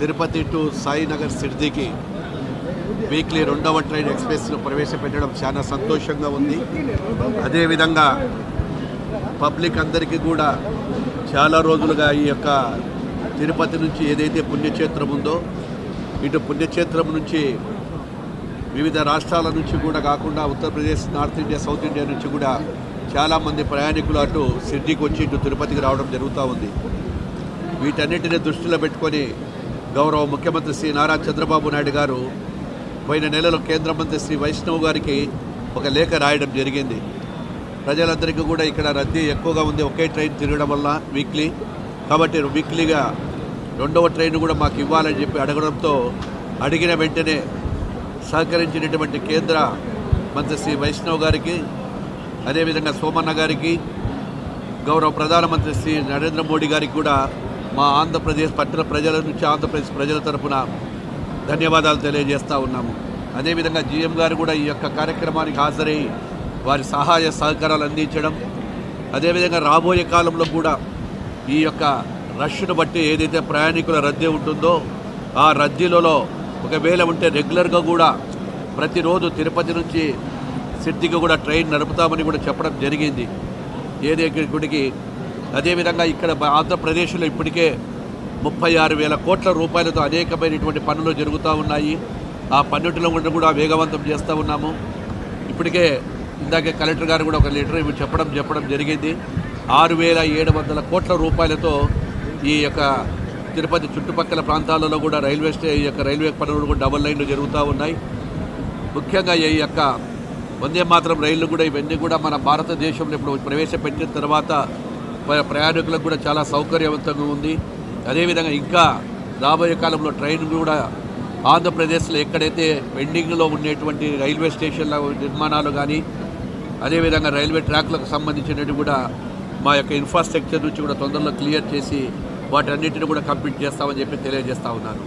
Tirupati to Sainagar సిర్దికి weekly రెండవ train ఎక్స్ప్రెస్ను ప్రవేశపెట్టడం చాలా సంతోషంగా ఉంది. అదేవిధంగా పబ్లిక్ అందరికీ కూడా చాలా రోజులుగా ఈ యొక్క తిరుపతి నుంచి ఏదైతే పుణ్యక్షేత్రం ఉందో ఇటు పుణ్యక్షేత్రం నుంచి వివిధ రాష్ట్రాల నుంచి కూడా కాకుండా Uttar Pradesh north India south India నుంచి కూడా చాలామంది ప్రయాణికులు అటు సిడ్డీకి వచ్చి ఇటు తిరుపతికి రావడం జరుగుతూ ఉంది. వీటన్నిటిని దృష్టిలో పెట్టుకొని గౌరవ ముఖ్యమంత్రి శ్రీ నారా చంద్రబాబు నాయుడు గారు పోయిన నెలలో కేంద్ర మంత్రి శ్రీ వైష్ణవ్ గారికి ఒక లేఖ రాయడం జరిగింది. ప్రజలందరికీ కూడా ఇక్కడ రద్దీ ఎక్కువగా ఉంది. ఒకే ట్రైన్ తిరగడం వల్ల వీక్లీ. కాబట్టి వీక్లీగా రెండవ ట్రైన్ కూడా మాకు ఇవ్వాలని చెప్పి అడగడంతో అడిగిన వెంటనే సహకరించినటువంటి కేంద్ర మంత్రి శ్రీ వైష్ణవ్ గారికి అదేవిధంగా సోమన్న గారికి గౌరవ ప్రధానమంత్రి శ్రీ నరేంద్ర మోడీ గారికి కూడా మా ఆంధ్రప్రదేశ్ పట్టణ ప్రజల నుంచి ఆంధ్రప్రదేశ్ ప్రజల తరపున ధన్యవాదాలు తెలియజేస్తూ ఉన్నాము. అదేవిధంగా జీఎం గారు కూడా ఈ యొక్క కార్యక్రమానికి హాజరై వారి సహాయ సహకారాలు అందించడం అదేవిధంగా రాబోయే కాలంలో కూడా ఈ యొక్క రష్ను బట్టి ఏదైతే ప్రయాణికుల రద్దీ ఉంటుందో ఆ రద్దీలలో ఒకవేళ ఉంటే రెగ్యులర్గా కూడా ప్రతిరోజు తిరుపతి నుంచి సిద్ధికి కూడా ట్రైన్ నడుపుతామని కూడా చెప్పడం జరిగింది. ఏదే గుడికి అదేవిధంగా ఇక్కడ ఆంధ్రప్రదేశ్లో ఇప్పటికే ముప్పై ఆరు వేల కోట్ల రూపాయలతో అనేకమైనటువంటి పనులు జరుగుతూ ఉన్నాయి. ఆ పన్నుటిలో కూడా కూడా వేగవంతం చేస్తూ ఉన్నాము. ఇప్పటికే ఇందాకే కలెక్టర్ గారు కూడా ఒక లెటర్ ఇవి చెప్పడం చెప్పడం జరిగింది. ఆరు వేల ఏడు వందల కోట్ల రూపాయలతో ఈ యొక్క తిరుపతి చుట్టుపక్కల ప్రాంతాలలో కూడా రైల్వే స్టే ఈ యొక్క రైల్వే పనులు కూడా డబుల్ లైన్లు జరుగుతూ ఉన్నాయి. ముఖ్యంగా ఈ యొక్క వందే మాత్రం రైళ్ళు కూడా ఇవన్నీ కూడా మన భారతదేశంలో ఇప్పుడు ప్రవేశపెట్టిన తర్వాత ప్రయాణికులకు కూడా చాలా సౌకర్యవంతంగా ఉంది. అదేవిధంగా ఇంకా రాబోయే కాలంలో ట్రైన్ కూడా ఆంధ్రప్రదేశ్లో ఎక్కడైతే పెండింగ్లో ఉండేటువంటి రైల్వే స్టేషన్ల నిర్మాణాలు కానీ అదేవిధంగా రైల్వే ట్రాక్లకు సంబంధించినవి కూడా మా యొక్క ఇన్ఫ్రాస్ట్రక్చర్ నుంచి కూడా తొందరలో క్లియర్ చేసి వాటన్నిటిని కూడా కంప్లీట్ చేస్తామని చెప్పి తెలియజేస్తా ఉన్నాను.